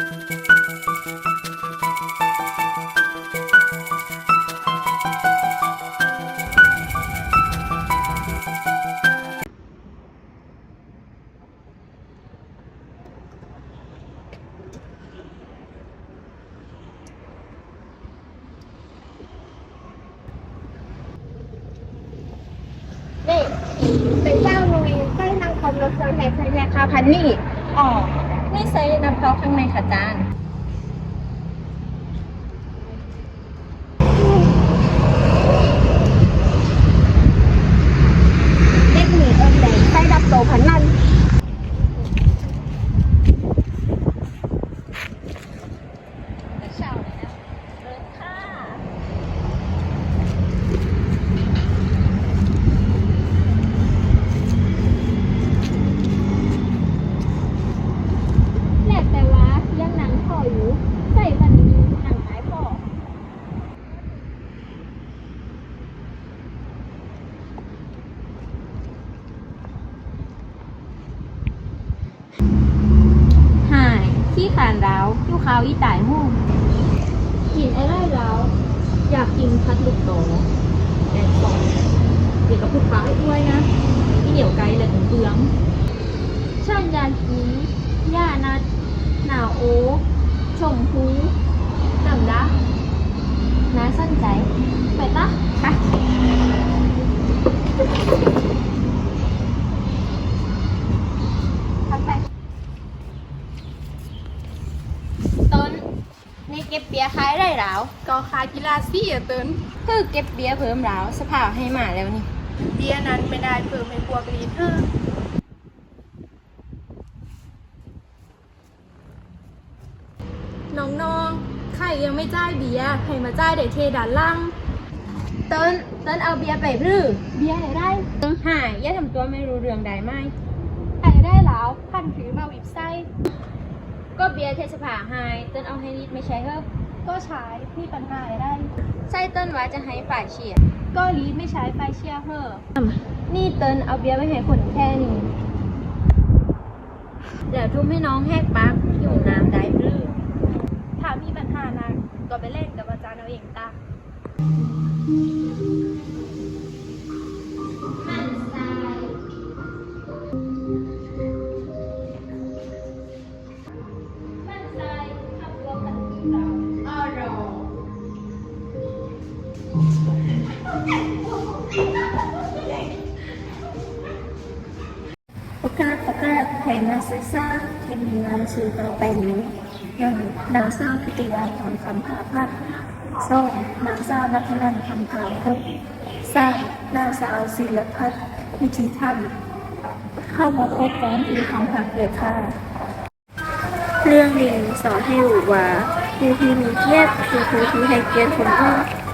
นี่เป็นเจ้าลุยใกล้นางคมรถเซอร์แฮกแฮกคาพันนี่อ๋อ ไม่ใส่น้ำเพราข้างในค่ะจาน เด็กหนีเอินแดงใช้ดับโตพันนั่น เช้าแล้วเลิศค่ะ แหลกแต่ว่ายังหนังพ่ออยู่ ใส่วันนี้หนังไม้พ่อ หายขี้ขานร้าวยูขาวอีตายหู้กินไอ้ไรแล้วอยากกินพัดลูกโตแกงสองเดี๋ยวกับพุดปลาให้ด้วยนะที่เหนียวไกลเลยถึงเปลืองช่างยากีย่านัดหนาวโอชมพูดำดะน้าสนใจ ไปปะไปพักไป ต้น นี่เก็บเบียร์ขายได้แล้วก็ขายกีฬาซี่อะเติ้นคือเก็บเบียร์เพิ่มแล้วสภาพให้มาแล้วนี่ เบียร์นั้นไม่ได้เพิ่มให้พวกลีเธอร์น้องๆใครยังไม่จ่ายเบียร์ให้มาจ่ายได้เทด้านล่างต้นต้นเอาเบียร์ไปหรือเบียร์ไหนได้หายอย่าทำตัวไม่รู้เรื่องได้ไหมไอ้ได้แล้วพันถือมาวิบไส้ ก็เบียร์เทศภาหายต้นเอาให้ลิตไม่ใช่เหรอก็ใช้ที่ปัญหาได้ ใช่ต้นว่าจะให้ฝ่ายเชียร์ก็ลีดไม่ใช้ไฟเชียร์เหอะนี่เติ้นเอาเบียร์ไปให้คนแค่นี้แล้วทุ่มให้น้องแหกปากอยู่น้ำได้หรือถ้ามีปัญหานะก็ไปเล่นกับอาจารย์เอาเองตา โอกาสโอกาสให้มาศึกษาเป็นงานสื่อต่อไปนี้ยังนางสาวพิติยาทองคำภาพัฒน์สองนางสาวนัทนันคำภาพัฒน์สามนางสาวศิลพัฒน์วิชิธรรมเข้ามาพบกันที่ของหักเลยค่ะเรื่องนี้สอนให้รู้ว่าผู้ที่มีเกียรติคือผู้ที่ให้เกียรติคนอื่